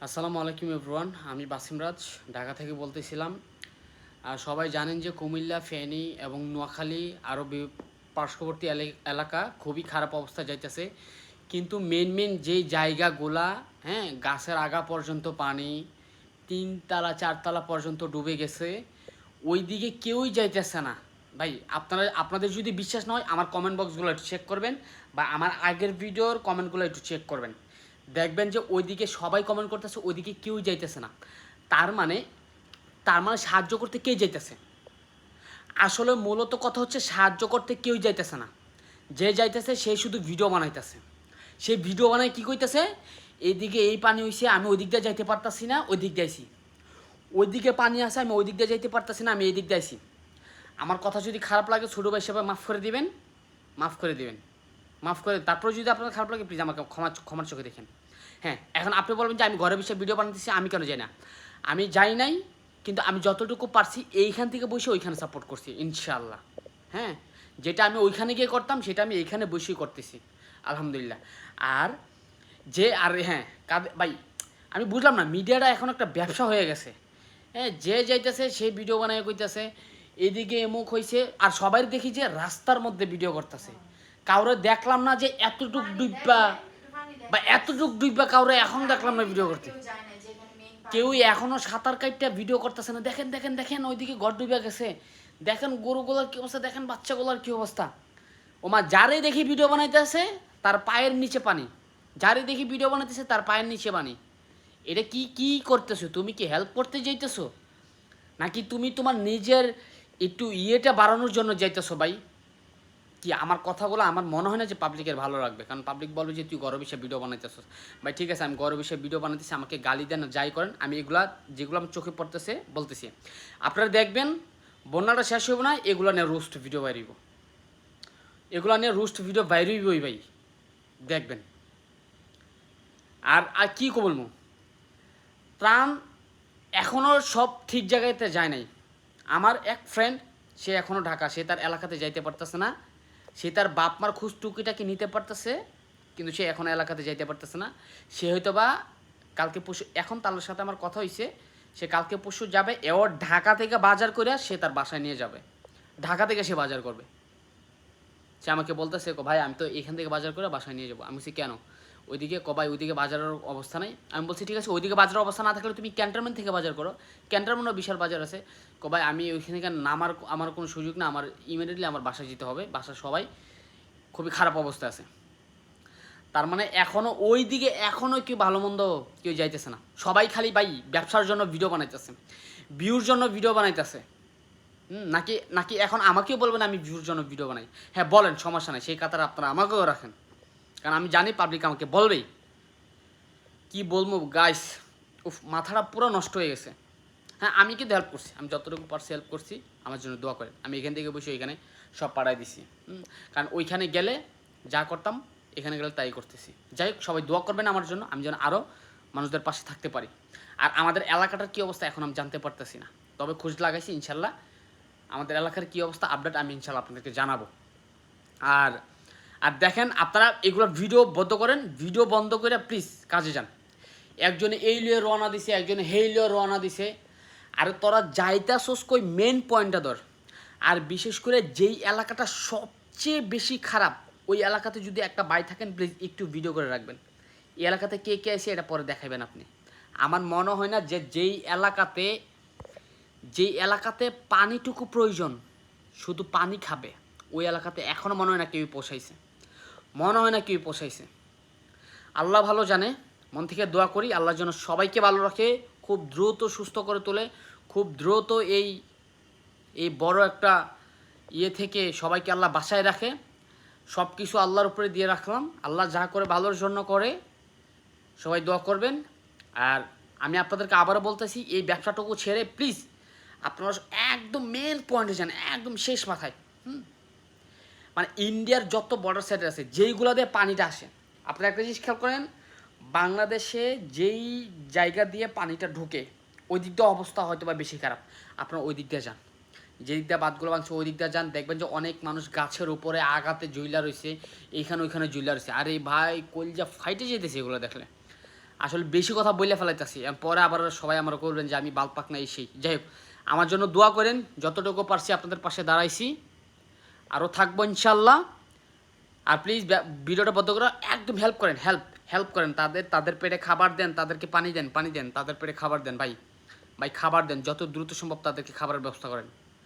আসসালামু আলাইকুম এভরিওয়ান, আমি বাসিম রাজ, ঢাকা থেকে বলতেছিলাম। আর সবাই জানেন যে কুমিল্লা, ফেনী এবং নোয়াখালী আরও পার্শ্ববর্তী এলে- এলাকা খুবই খারাপ অবস্থা যাইতেছে। কিন্তু মেন মেন যেই জায়গাগুলা হ্যাঁ গাছের আগা পর্যন্ত পানি, তিনতলা, চারতলা পর্যন্ত ডুবে গেছে ওই দিকে কেউই যাইতেছে না। ভাই, আপনারা, আপনাদের যদি বিশ্বাস না হয়, আমার কমেন্ট বক্সগুলো একটু চেক করবেন বা আমার আগের ভিডিওর কমেন্টগুলো একটু চেক করবেন। দেখবেন যে ওইদিকে সবাই কমেন্ট করতেছে, ওইদিকে কেউ যাইতেছে না। তার মানে তার মানে সাহায্য করতে কে যাইতেছে? আসলে মূলত কথা হচ্ছে সাহায্য করতে কেউ যাইতেছে না। যে যাইতেছে, সে শুধু ভিডিও বানাইতেছে। সে ভিডিও বানায় কী কইতেছে? এদিকে এই পানি হইছে, আমি ওই দিক দিয়ে যাইতে পারতাছি না ওই দিক দিয়ে আইছি। ওই দিকে পানি আছে, আমি ওই দিক দিয়ে যাইতে পারতাছি না, আমি এই দিক দিয়ে আইছি। আমার কথা যদি খারাপ লাগে, ছোটো ভাই হিসেবে মাফ করে দিবেন, মাফ করে দিবেন। মাফ করে, তারপরে যদি আপনার খারাপ লাগে প্লিজ আমাকে ক্ষমা, ক্ষমার চোখে দেখেন। হ্যাঁ এখন আপনি বলবেন যে, আমি ঘরে বসে ভিডিও বানাতেছি, আমি কেন যাই না? আমি যাই নাই, কিন্তু আমি যতটুকু পারছি, এইখান থেকে বসে ওইখানে সাপোর্ট করছি ইনশাল্লাহ হ্যাঁ যেটা আমি ওইখানে গিয়ে করতাম, সেটা আমি এইখানে বসেই করতেছি, আলহামদুলিল্লাহ। আর যে, আর হ্যাঁ কাদের ভাই, আমি বুঝলাম না, মিডিয়াটা এখন একটা ব্যবসা হয়ে গেছে। হ্যাঁ যে যাইতেছে, সে ভিডিও বানায় কইতেছে, এদিকে এমুক হয়েছে আর সবাই দেখি যে রাস্তার মধ্যে ভিডিও করতেছে। কাউরে দেখলাম না যে এতটুক ডুববা বা এতটুক ডুববা কাউরে এখন দেখলাম না ভিডিও করতে। কেউ এখনও সাঁতার কাটটা ভিডিও করতেছে না। দেখেন দেখেন দেখেন ওইদিকে ঘর ডুবে গেছে। দেখেন গরুগুলোর কী অবস্থা দেখেন বাচ্চাগুলোর কী অবস্থা। ওমা যারে দেখি ভিডিও বানাইতেছে তার পায়ের নিচে পানি। যারে দেখি ভিডিও বানাইতেছে তার পায়ের নিচে পানি। এটা কি কি করতেছো? তুমি কি হেল্প করতে যাইতেছো? নাকি তুমি তোমার নিজের একটু ইয়েটা বাড়ানোর জন্য যাইতেছো ভাই? কি আমার কথাগুলো আমার মনে হয় না যে পাবলিকের ভালো লাগবে। কারণ পাবলিক বলবে যে, তুই গরম বিষয়ে ভিডিও বানাইতেছিস। ভাই, ঠিক আছে, আমি গরম বিষয়ে ভিডিও বানাইতেছি, আমাকে গালি দেন, যাই করেন, আমি এগুলা, যেগুলো আমার চোখে পড়তেছে, বলতেছি। আপনারা দেখবেন, বন্যাটা শেষ হইব না, এগুলো নিয়ে রোস্ট ভিডিও বাইরিব এগুলো নিয়ে রোস্ট ভিডিও বাইরইবই ভাই, দেখবেন। আর আর কী বলব? ত্রাণ এখনও সব ঠিক জায়গাতে যায় নাই। আমার এক ফ্রেন্ড সে এখনও ঢাকা, সে তার এলাকাতে যাইতে পারতেছে না। সে তার বাপ মার খুশ টুকিটাকে নিতে পারতেছে, কিন্তু সে এখন এলাকাতে যাইতে পারতেছে না। সে হয়তো বা কালকে পশু এখন তার সাথে আমার কথা হয়েছে সে কালকে পশু যাবে এও ঢাকা থেকে বাজার করে সে তার বাসায় নিয়ে যাবে। ঢাকা থেকে সে বাজার করবে। সে আমাকে বলতেছে, "কো ভাই, আমি তো এখান থেকে বাজার করে বাসায় নিয়ে যাব। আমি সে কেন? ওইদিকে কবাই ওইদিকে বাজারের অবস্থা নাই। আমি বলছি, ঠিক আছে, ওইদিকে বাজারের অবস্থা না থাকলে তুমি ক্যান্টনমেন্ট থেকে বাজার করো। ক্যান্টনমেন্টও বিশাল বাজার আছে। কবাই আমি ওইখান নামার, আমার কোনো সুযোগ না, আমার ইমিডিয়েটলি আমার বাসায় যেতে হবে। বাসার সবাই খুবই খারাপ অবস্থা আছে। তার মানে এখনও ওই দিকে এখনও কেউ ভালো মন্দ কেউ যাইতেছে না। সবাই খালি ভাই ব্যবসার জন্য ভিডিও বানাইতেছে। ভিউর জন্য ভিডিও বানাইতেছে। নাকি নাকি এখন আমাকেও বলবেন আমি ভিউর জন্য ভিডিও বানাই? হ্যাঁ বলেন, সমস্যা নাই, সেই কথাটা আপনারা আমাকেও রাখেন। কারণ আমি জানি পাবলিক আমাকে বলবেই। কি বলব গাইস উফ, মাথাটা পুরো নষ্ট হয়ে গেছে। হ্যাঁ আমি কিন্তু হেল্প করছি। আমি যতটুকু পারছি হেল্প করছি, আমার জন্য দোয়া করেন। আমি এখান থেকে বসে ওইখানে সব পাড়ায় দিছি। কারণ ওইখানে গেলে যা করতাম, এখানে গেলে তাই করতেছি। যাই হোক, সবাই দোয়া করবেন আমার জন্য। আমি যেন আরও মানুষদের পাশে থাকতে পারি। আর আমাদের এলাকাটার কী অবস্থা এখন আমি জানতে পারতেছি না। তবে খোঁজ লাগাইছি, ইনশাল্লাহ। আমাদের এলাকার কী অবস্থা আপডেট আমি ইনশাল্লাহ আপনাদেরকে জানাব। আর আর দেখেন, আপনারা এগুলো ভিডিও বন্ধ করেন ভিডিও বন্ধ করে প্লিজ কাজে যান। একজনে এই লিয়ে রওনা দিছে, একজনে হেই লিয়ে রওনা দিছে। আর তোরা যাইতাছোস কই মেন পয়েন্টটা ধর। আর বিশেষ করে যেই এলাকাটা সবচেয়ে বেশি খারাপ, ওই এলাকাতে যদি একটা বাই থাকেন প্লিজ একটু ভিডিও করে রাখবেন। এই এলাকাতে কে কে আছে, এটা পরে দেখাবেন আপনি। আমার মনে হয় না যে যেই এলাকাতে যেই এলাকাতে পানিটুকু প্রয়োজন, শুধু পানি খাবে, ওই এলাকাতে এখনও মনে হয় না কেউ পোষাইছে। মনে হয় না কেউ পোষাইছে। আল্লাহ ভালো জানে, মন থেকে দোয়া করি আল্লাহ যেন সবাইকে ভালো রাখে, খুব দ্রুত সুস্থ করে তোলে, খুব দ্রুত এই এই বড় একটা ইয়ে থেকে সবাইকে আল্লাহ বাসায় রাখে। সব কিছু আল্লাহর উপরে দিয়ে রাখলাম। আল্লাহ যা করে ভালোর জন্য করে, সবাই দোয়া করবেন। আর আমি আপনাদেরকে আবারও বলতেছি, এই ব্যবসাটুকু ছেড়ে প্লিজ আপনারা একদম মেন পয়েন্টে যান, একদম শেষ মাথায়। হুম? মানে ইন্ডিয়ার যত বর্ডার সাইড আছে, যেইগুলো দিয়ে পানিটা আসে। আপনারা একটা জিনিস খেয়াল করেন, বাংলাদেশে যেই জায়গা দিয়ে পানিটা ঢুকে, ওই দিক দিয়ে অবস্থা হয়তো বা বেশি খারাপ। আপনারা ওই দিক দিয়ে যান। যে দিয়ে বাদগুলো ভাঙছে, ওই দিক দিয়ে যান। দেখবেন যে অনেক মানুষ গাছের উপরে আগাতে জুইলা রয়েছে এইখানে ওইখানে জুইলা রয়েছে আরে ভাই কলজা ফাইটে যেতেছে এগুলো দেখলে। আসলে বেশি কথা বলে ফেলাইতেছি। পরে আবার সবাই আমরা করবেন যে আমি বাল পাক না, এই সেই। যাই হোক, আমার জন্য দোয়া করেন, যতটুকু পারছি আপনাদের পাশে দাঁড়াইছি। আরও থাকব ইনশাল্লাহ। আর প্লিজ ভিডিওটা বদ্ধ করে, একদম হেল্প করেন হেল্প হেল্প করেন। তাদের তাদের পেটে খাবার দেন, তাদেরকে পানি দেন পানি দেন, তাদের পেটে খাবার দেন, ভাই। ভাই, খাবার দেন, যত দ্রুত সম্ভব তাদেরকে খাবারের ব্যবস্থা করেন।